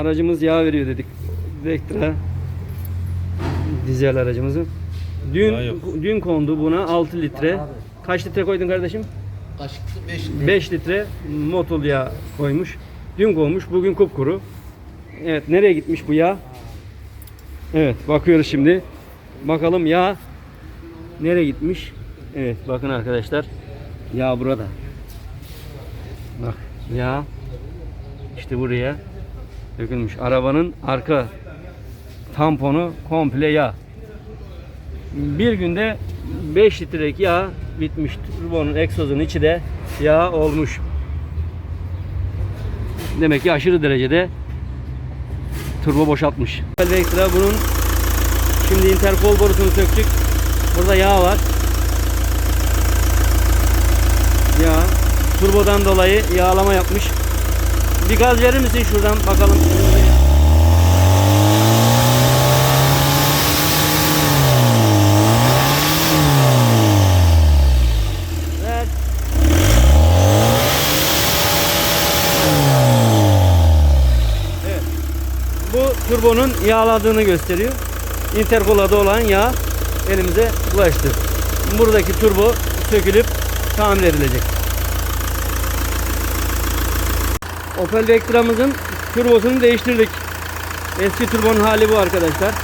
Aracımız yağ veriyor dedik. Vectra dizel aracımızın. Dün yok. dün kondu buna 6 litre. Kaç litre koydun kardeşim? Kaşıklı 5 litre. 5 litre motul yağ koymuş. Dün koymuş, bugün kupkuru. Evet, nereye gitmiş bu yağ? Evet, bakıyoruz şimdi. Bakalım yağ nereye gitmiş? Evet, bakın arkadaşlar. Yağ burada. Bak, yağ işte buraya dökülmüş. Arabanın arka tamponu komple yağ. Bir günde 5 litrelik yağ bitmiş. Turbonun egzozun içi de yağ olmuş. Demek ki aşırı derecede turbo boşaltmış. Elektra bunun şimdi interkol borusunu söktük. Burada yağ var. Yağ. Turbodan dolayı yağlama yapmış. Bir gaz verir misin şuradan bakalım. Ver. Evet. Bu turbonun yağladığını gösteriyor. Interkolada olan yağ elimize ulaştı. Buradaki turbo sökülüp tamir edilecek. Opel Vectra'mızın turbosunu değiştirdik. Eski turbonun hali bu arkadaşlar.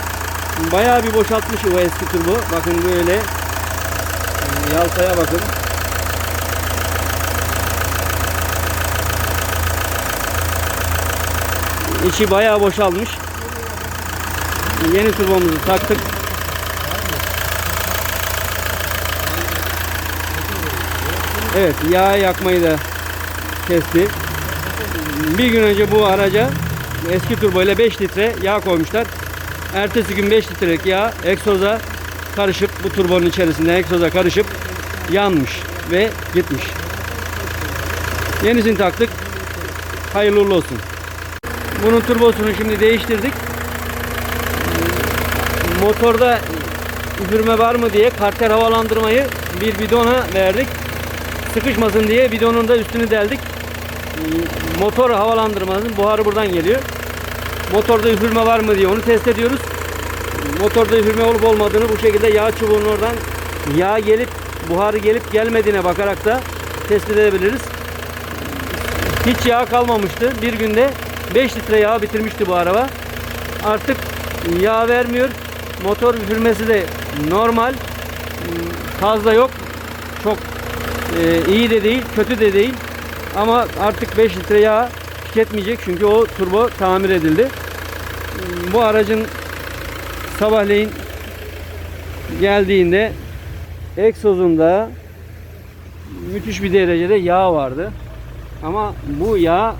Bayağı bir boşaltmış o eski turbo. Bakın böyle yalpaya bakın. İçi bayağı boşalmış. Yeni turbomuzu taktık. Evet yağ yakmayı da kesti. Bir gün önce bu araca eski turbo ile 5 litre yağ koymuşlar. Ertesi gün 5 litrelik yağ egzoza karışıp bu turbonun içerisinde egzoza karışıp yanmış ve gitmiş. Yenisini taktık. Hayırlı olsun. Bunun turbosunu şimdi değiştirdik. Motorda üfürme var mı diye karter havalandırmayı bir bidona verdik. Sıkışmasın diye bidonun da üstünü deldik. Motor havalandırmasının buharı buradan geliyor. Motorda üfürme var mı diye onu test ediyoruz. Motorda üfürme olup olmadığını bu şekilde yağ çubuğunun oradan yağ gelip buharı gelip gelmediğine bakarak da tespit edebiliriz. Hiç yağ kalmamıştı. Bir günde 5 litre yağ bitirmişti bu araba. Artık yağ vermiyor. Motor üfürmesi de normal. Fazla yok. Çok e, iyi de değil, kötü de değil. Ama artık 5 litre yağ tüketmeyecek çünkü o turbo tamir edildi. Bu aracın sabahleyin geldiğinde egzozunda müthiş bir derecede yağ vardı. Ama bu yağ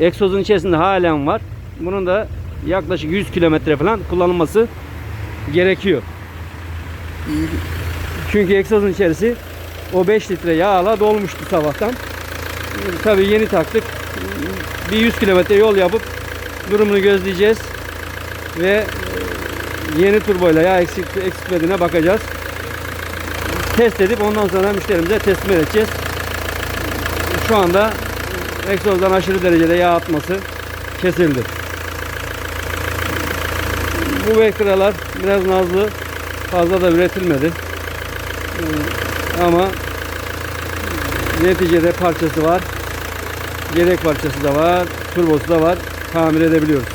egzozun içerisinde halen var. Bunun da yaklaşık 100 kilometre falan kullanılması gerekiyor. Çünkü egzozun içerisi o 5 litre yağla dolmuştu sabahtan. Tabii yeni taktık. Bir 100 kilometre yol yapıp durumunu gözleyeceğiz. Ve yeni turboyla yağ eksik, eksiltmediğine bakacağız. Test edip ondan sonra müşterimize teslim edeceğiz. Şu anda egzozdan aşırı derecede yağ atması kesildi. Bu Vectra'lar biraz nazlı. Fazla da üretilmedi. Ama neticede parçası var. Yedek parçası da var. Turbosu da var. Tamir edebiliyoruz.